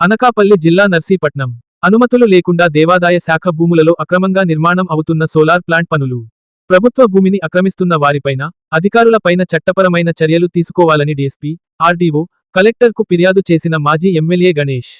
అనకాపల్లి జిల్లా నర్సీపట్నం. అనుమతులు లేకుండా దేవాదాయ శాఖ భూములలో అక్రమంగా నిర్మాణం అవుతున్న సోలార్ ప్లాంట్ పనులు. ప్రభుత్వ భూమిని ఆక్రమిస్తున్న వారిపైన అధికారులపైన చట్టపరమైన చర్యలు తీసుకోవాలని డీఎస్పీ ఆర్డీఓ కలెక్టర్కు ఫిర్యాదు చేసిన మాజీ ఎమ్మెల్యే గణేష్.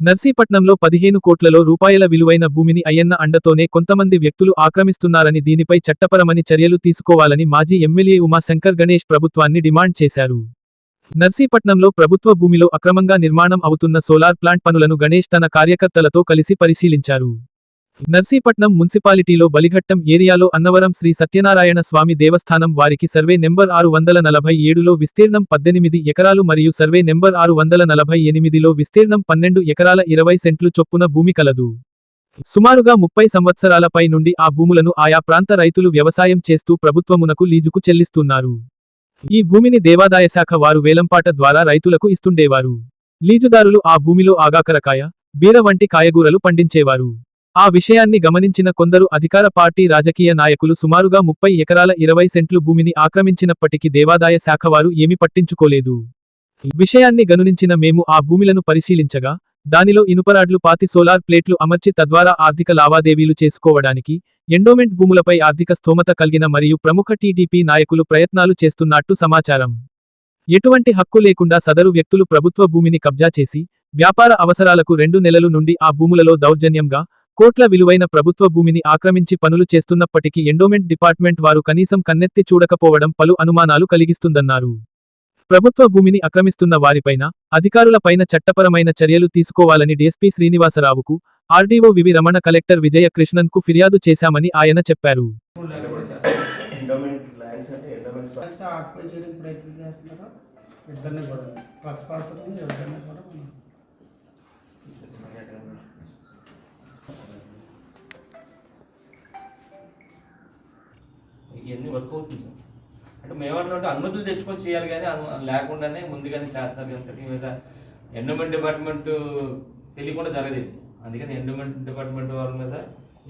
నర్సీపట్నంలో పదిహేను కోట్లలో రూపాయల విలువైన భూమిని అయ్యన్న అండతోనే కొంతమంది వ్యక్తులు ఆక్రమిస్తున్నారని దీనిపై చట్టపరమని చర్యలు తీసుకోవాలని మాజీ ఎమ్మెల్యే ఉమాశంకర్ గణేష్ ప్రభుత్వాన్ని డిమాండ్ చేశారు. నర్సీపట్నంలో ప్రభుత్వ భూమిలో అక్రమంగా నిర్మాణం అవుతున్న సోలార్ ప్లాంట్ పనులను గణేష్ తన కార్యకర్తలతో కలిసి పరిశీలించారు. నర్సీపట్నం మున్సిపాలిటీలో బలిఘట్టం ఏరియాలో అన్నవరం శ్రీ సత్యనారాయణ స్వామి దేవస్థానం వారికి సర్వే నెంబర్ ఆరు వందల నలభై ఏడులో విస్తీర్ణం పద్దెనిమిది ఎకరాలు మరియు సర్వే నెంబర్ ఆరు వందల నలభై ఎనిమిదిలో విస్తీర్ణం పన్నెండు ఎకరాల ఇరవై సెంట్లు చొప్పున భూమి కలదు. సుమారుగా ముప్పై సంవత్సరాలపై నుండి ఆ భూములను ఆయా ప్రాంత రైతులు వ్యవసాయం చేస్తూ ప్రభుత్వమునకు లీజుకు చెల్లిస్తున్నారు. ఈ భూమిని దేవాదాయ శాఖ వారు వేలంపాట ద్వారా రైతులకు ఇస్తుండేవారు. లీజుదారులు ఆ భూమిలో ఆగాకరకాయ బీర వంటి కాయగూరలు పండించేవారు. ఆ విషయాన్ని గమనించిన కొందరు అధికార పార్టీ రాజకీయ నాయకులు సుమారుగా ముప్పై ఎకరాల ఇరవై సెంట్లు భూమిని ఆక్రమించినప్పటికీ దేవాదాయ శాఖ వారు ఏమీ పట్టించుకోలేదు. విషయాన్ని గమనించిన మేము ఆ భూమిలను పరిశీలించగా దానిలో ఇనుపరాడ్లు పాతి సోలార్ ప్లేట్లు అమర్చి తద్వారా ఆర్థిక లావాదేవీలు చేసుకోవడానికి ఎండోమెంట్ భూములపై ఆర్థిక స్థోమత కలిగిన మరియు ప్రముఖ టీడీపీ నాయకులు ప్రయత్నాలు చేస్తున్నట్టు సమాచారం. ఎటువంటి హక్కు లేకుండా సదరు వ్యక్తులు ప్రభుత్వ భూమిని కబ్జా చేసి వ్యాపార అవసరాలకు రెండు నెలలు నుండి ఆ భూములలో దౌర్జన్యంగా కోట్ల విలువైన ప్రభుత్వ భూమిని ఆక్రమించి పనులు చేస్తున్నప్పటికీ ఎండోమెంట్ డిపార్ట్మెంట్ వారు కనీసం కన్నెత్తి చూడకపోవడం పలు అనుమానాలు కలిగిస్తుందన్నారు. ప్రభుత్వ భూమిని ఆక్రమిస్తున్న వారిపైన అధికారులపైన చట్టపరమైన చర్యలు తీసుకోవాలని DSP శ్రీనివాసరావుకు RDO V V Ramana collector Vijaya కృష్ణన్కు ఫిర్యాదు చేశామని ఆయన చెప్పారు. ఇవన్నీ వర్క్ అవుతుంది సార్ మేమంటే అనుమతులు తెచ్చుకొని చేయాలి కానీ లేకుండానే ముందుగానే చేస్తున్నారు కనుక దీని మీద ఎండోమెంట్ డిపార్ట్మెంట్ తెలియకుండా జరగదు అందుకని ఎండోమెంట్ డిపార్ట్మెంట్ వాళ్ళ మీద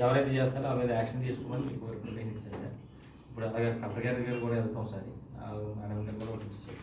ఎవరైతే చేస్తారో ఆ మీద యాక్షన్ తీసుకోమని మీకు రిప్రజెంట్ ఇప్పుడు అలాగే కలెక్టర్ గారి దగ్గర కూడా వెళ్తాం సార్. మేడం గారు కూడా ఒకటి ఇచ్చారు.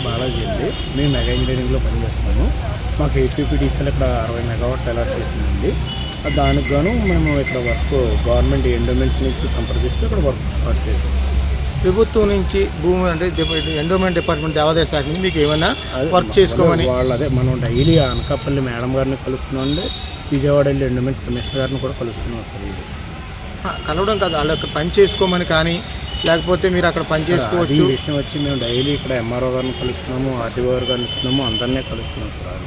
పేరు బాలాజీ అండి. మేము మెగా ఇంజనీరింగ్లో పనిచేస్తున్నాము మాకు ఏపీపీడీసీలు ఇక్కడ అరవై మెగావాట్ అలాట్ చేసిందండి. దానికి గాను మేము ఇక్కడ వర్క్ గవర్నమెంట్ ఎండోమెంట్స్ నుంచి సంప్రదిస్తూ ఇక్కడ వర్క్ స్టార్ట్ చేసాం ప్రభుత్వం నుంచి భూమి అంటే ఎండోమెంట్ డిపార్ట్మెంట్ దేవాదాయ శాఖ నుంచి మీకు ఏమైనా వర్క్ చేసుకోమని? వాళ్ళు అదే మనం డైలీ అనకాపల్లి మేడం గారిని కలుస్తున్నాం అండి. విజయవాడ వెళ్ళి ఎండోమెంట్స్ కమిషనర్ గారిని కూడా కలుస్తున్నాం సార్ కలవడం కాదు వాళ్ళు పని చేసుకోమని కానీ లేకపోతే మీరు అక్కడ పని చేసుకోవచ్చు. ఈ విషయం వచ్చి మేము డైలీ ఇక్కడ ఎంఆర్ఓ గారిని కలుస్తున్నాము ఆర్టీఓ గారు కలుస్తున్నాము అందరినీ కలుస్తున్నాం సార్.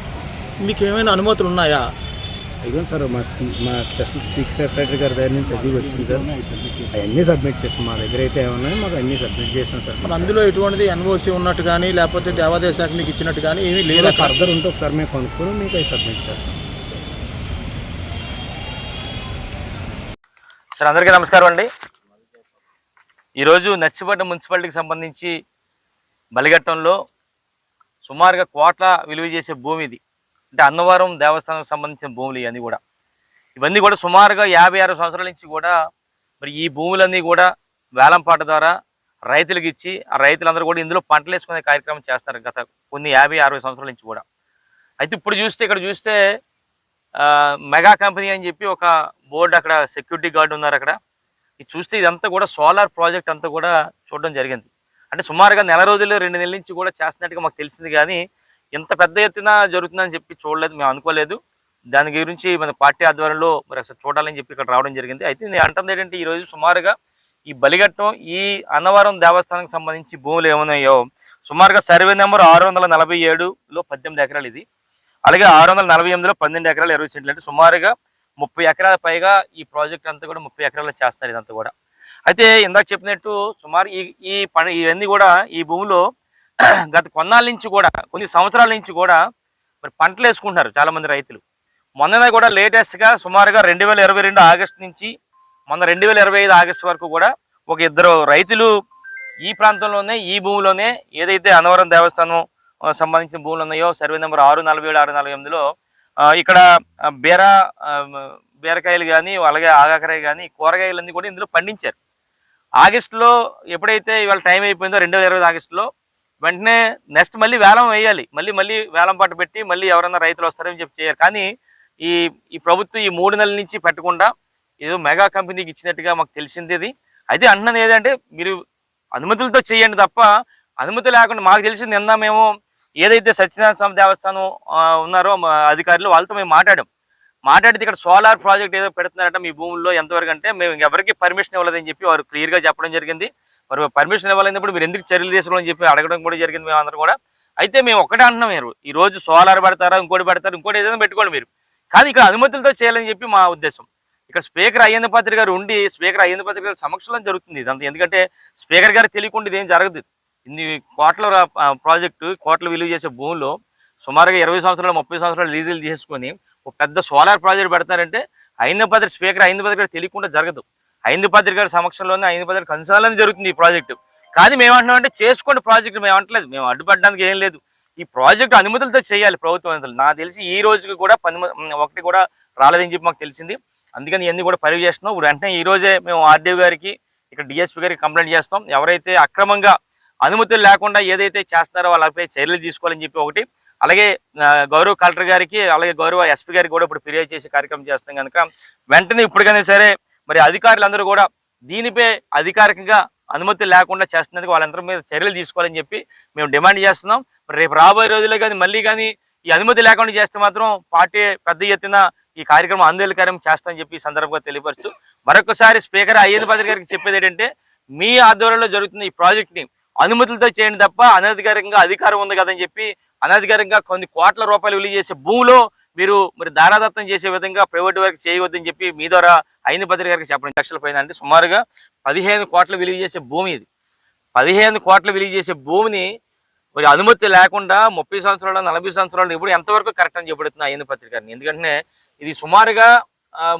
మీకు ఏమైనా అనుమతులు ఉన్నాయా? ఇదిగోండి సార్ మా మా స్పెషల్ చీఫ్ సెక్రటరీ గారి దగ్గర నుంచి అది వచ్చింది సార్. అవన్నీ సబ్మిట్ చేసాం. మా దగ్గర అయితే ఏమన్నాయి మాకు అన్నీ సబ్మిట్ చేసాం సార్. మరి అందులో ఎటువంటిది ఎన్ఓసి ఉన్నట్టు కానీ లేకపోతే దేవాదాయ శాఖ మీకు ఇచ్చినట్టు కానీ ఏమీ లేదు? ఫర్దర్ ఉంటే ఒకసారి మేము కొనుక్కొని మీకు అవి సబ్మిట్ చేస్తాం. సార్ అందరికీ నమస్కారం అండి. ఈరోజు నర్సిపట్నం మున్సిపాలిటీకి సంబంధించి బలిఘట్టంలో సుమారుగా కోట్ల విలువ చేసే భూమి ఇది. అంటే అన్నవరం దేవస్థానానికి సంబంధించిన భూములు ఇవన్నీ కూడా. ఇవన్నీ కూడా సుమారుగా యాభై ఆరు సంవత్సరాల నుంచి కూడా మరి ఈ భూములన్నీ కూడా వేలంపాట ద్వారా రైతులకు ఇచ్చి ఆ రైతులందరూ కూడా ఇందులో పంటలు వేసుకునే కార్యక్రమం చేస్తారు గత కొన్ని యాభై అరవై సంవత్సరాల నుంచి కూడా. అయితే ఇప్పుడు చూస్తే ఇక్కడ చూస్తే మెగా కంపెనీ అని చెప్పి ఒక బోర్డు అక్కడ సెక్యూరిటీ గార్డు ఉన్నారు అక్కడ. ఇది చూస్తే ఇదంతా కూడా సోలార్ ప్రాజెక్ట్ అంతా కూడా చూడడం జరిగింది. అంటే సుమారుగా నెల రోజులు రెండు నెలల నుంచి కూడా చేస్తున్నట్టుగా మాకు తెలిసింది కానీ ఇంత పెద్ద ఎత్తున జరుగుతుందని చెప్పి చూడలేదు మేము అనుకోలేదు. దాని గురించి మన పార్టీ ఆధ్వర్యంలో మరి ఒకసారి చూడాలని చెప్పి ఇక్కడ రావడం జరిగింది. అయితే నేను అంటుంది ఏంటంటే ఈ రోజు సుమారుగా ఈ బలిఘట్టం ఈ అన్నవరం దేవస్థానానికి సంబంధించి భూములు ఏమున్నాయో సుమారుగా సర్వే నెంబర్ ఆరు వందల నలభై ఏడులో పద్దెనిమిది ఎకరాలు ఇది. అలాగే ఆరు వందల నలభై ఎనిమిదిలో పన్నెండు ఎకరాలు ఇరవై సెంట్లు. అంటే సుమారుగా ముప్పై ఎకరాల పైగా ఈ ప్రాజెక్ట్ అంతా కూడా ముప్పై ఎకరాలు చేస్తారు ఇదంతా కూడా. అయితే ఇందాక చెప్పినట్టు సుమారు ఈ ఈ పని ఇవన్నీ కూడా ఈ భూమిలో గత కొన్నాళ్ళ నుంచి కూడా కొన్ని సంవత్సరాల నుంచి కూడా మరి పంటలు వేసుకుంటున్నారు చాలామంది రైతులు. మొన్ననే కూడా లేటెస్ట్గా సుమారుగా రెండు వేల ఇరవై రెండు ఆగస్టు నుంచి మొన్న రెండు వేల ఇరవై ఐదు ఆగస్టు వరకు కూడా ఒక ఇద్దరు రైతులు ఈ ప్రాంతంలోనే ఈ భూమిలోనే ఏదైతే అనవరం దేవస్థానం సంబంధించిన భూములు ఉన్నాయో సర్వే నెంబర్ ఆరు నలభై ఏడు ఆరు నలభై ఎనిమిదిలో ఇక్కడ బీర బీరకాయలు కానీ అలాగే ఆగాకరాయ కానీ కూరగాయలన్నీ కూడా ఇందులో పండించారు. ఆగస్టులో ఎప్పుడైతే ఇవాళ టైం అయిపోయిందో రెండు వేల ఇరవై ఆగస్టులో వెంటనే నెక్స్ట్ మళ్ళీ వేలం వేయాలి. మళ్ళీ మళ్ళీ వేలం పాట పెట్టి మళ్ళీ ఎవరైనా రైతులు వస్తారని చెప్పి చేయరు. కానీ ఈ ఈ ప్రభుత్వం ఈ మూడు నెలల నుంచి పెట్టకుండా ఏదో మెగా కంపెనీకి ఇచ్చినట్టుగా మాకు తెలిసింది ఇది. అయితే అంటున్నది ఏదంటే మీరు అనుమతులతో చేయండి తప్ప అనుమతి లేకుండా మాకు తెలిసి నిన్న మేము ఏదైతే సత్యనారాయణ స్వామి దేవస్థానం ఉన్నారో మా అధికారులు వాళ్ళతో మేము మాట్లాడాం. మాట్లాడితే ఇక్కడ సోలార్ ప్రాజెక్ట్ ఏదో పెడుతున్నారట మీ భూముల్లో ఎంతవరకు అంటే మేము ఎవరికి పర్మిషన్ ఇవ్వలేదని చెప్పి వారు క్లియర్గా చెప్పడం జరిగింది. మరి పర్మిషన్ ఇవ్వాలన్నప్పుడు మీరు ఎందుకు చర్యలు తీసుకోవాలని చెప్పి అడగడం కూడా జరిగింది మేము అందరం కూడా. అయితే మేము ఒకటే అంటున్నాం మీరు ఈ రోజు సోలార్ పెడతారా ఇంకోటి పెడతారు ఇంకోటి ఏదైనా పెట్టుకోండి మీరు. కానీ ఇక్కడ అనుమతులతో చేయాలని చెప్పి మా ఉద్దేశం. ఇక్కడ స్పీకర్ అయ్యంద పాత్రి గారు ఉండి స్పీకర్ అయ్యేంద్ర పాత్రి గారు సమక్షంలో జరుగుతుంది ఇదంతా. ఎందుకంటే స్పీకర్ గారు తెలియకుండా ఇదేం జరగదు. ఇన్ని కోట్ల ప్రాజెక్టు కోట్ల విలువ చేసే భూమిలో సుమారుగా ఇరవై సంవత్సరాలు ముప్పై సంవత్సరాలు లీజులు చేసుకొని ఒక పెద్ద సోలార్ ప్రాజెక్ట్ పెడతారంటే ఐంద స్పీకర్ ఐదు పత్రి గారు తెలియకుండా జరగదు. ఐంద గారి సమక్షంలోనే ఐదు పత్రి కన్సల్లోనే జరుగుతుంది ఈ ప్రాజెక్టు. కానీ మేము అంటే చేసుకోండి ప్రాజెక్ట్ మేము అంటలేదు మేము అడ్డుపడడానికి ఏం లేదు. ఈ ప్రాజెక్టు అనుమతులతో చేయాలి ప్రభుత్వ అనుమతులు నాకు తెలిసి ఈ రోజుకి కూడా పని ఒకటి కూడా రాలేదని చెప్పి మాకు తెలిసింది. అందుకని ఇవన్నీ కూడా పర్యవేక్షణ ఇప్పుడు వెంటనే ఈ రోజే మేము ఆర్డీఓ గారికి ఇక్కడ డిఎస్పీ గారికి కంప్లైంట్ చేస్తాం. ఎవరైతే అక్రమంగా అనుమతులు లేకుండా ఏదైతే చేస్తారో వాళ్ళపై చర్యలు తీసుకోవాలని చెప్పి ఒకటి. అలాగే గౌరవ కలెక్టర్ గారికి అలాగే గౌరవ ఎస్పీ గారికి కూడా ఇప్పుడు ఫిర్యాదు చేసే కార్యక్రమం చేస్తాం కనుక వెంటనే ఇప్పటికైనా సరే మరి అధికారులందరూ కూడా దీనిపై అధికారికంగా అనుమతి లేకుండా చేస్తున్నందుకు వాళ్ళందరి మీద చర్యలు తీసుకోవాలని చెప్పి మేము డిమాండ్ చేస్తున్నాం. మరి రేపు రాబోయే రోజుల్లో కానీ మళ్ళీ కానీ ఈ అనుమతి లేకుండా చేస్తే మాత్రం పార్టీ పెద్ద ఎత్తున ఈ కార్యక్రమం ఆందోళనకార్యం చేస్తామని చెప్పి ఈ సందర్భంగా తెలియపరుస్తూ మరొకసారి స్పీకర్ అయ్యేది పత్రిక గారికి చెప్పేది ఏంటంటే మీ ఆధ్వర్యంలో జరుగుతున్న ఈ ప్రాజెక్ట్ని అనుమతులతో చేయండి తప్ప అనధికారికంగా అధికారం ఉంది కదని చెప్పి అనధికారికంగా కొన్ని కోట్ల రూపాయలు విలువ చేసే భూమిలో మీరు మరి దారాదత్తం చేసే విధంగా ప్రైవేట్ వర్క్ చేయవద్దని చెప్పి మీ ద్వారా ఐదు పత్రిక గారికి చెప్పండి లక్షల పైన అంటే సుమారుగా పదిహేను కోట్ల విలువ చేసే భూమి ఇది. పదిహేను కోట్ల విలువ చేసే భూమిని మరి అనుమతి లేకుండా ముప్పై సంవత్సరాలు నలభై సంవత్సరాలు ఇప్పుడు ఎంతవరకు కరెక్ట్ అని చెబుతున్నా అయ్యింది పత్రికని ఎందుకంటే ఇది సుమారుగా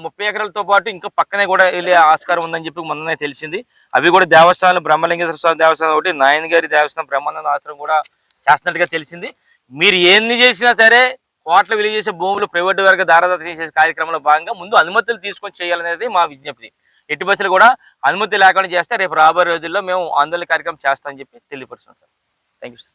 ముప్పై ఎకరాలతో పాటు ఇంకా పక్కనే కూడా వెళ్ళే ఆస్కారం ఉందని చెప్పి మొన్ననే తెలిసింది. అవి కూడా దేవస్థానం బ్రహ్మలింగేశ్వర స్వామి దేవస్థానం ఒకటి నాయన గారి దేవస్థానం బ్రహ్మానంద ఆశ్రమం కూడా చేస్తున్నట్టుగా తెలిసింది. మీరు ఏంది చేసినా సరే కోట్ల విలువ చేసే భూములు ప్రైవేట్ వరకు దారాదత్త చేసే కార్యక్రమంలో భాగంగా ముందు అనుమతులు తీసుకొని చేయాలనేది మా విజ్ఞప్తి. ఎట్టి బస్సులు కూడా అనుమతి లేకుండా చేస్తే రేపు రాబోయే రోజుల్లో మేము ఆందోళన కార్యక్రమం చేస్తామని చెప్పి తెలియపరుస్తున్నాం సార్. Thank you sir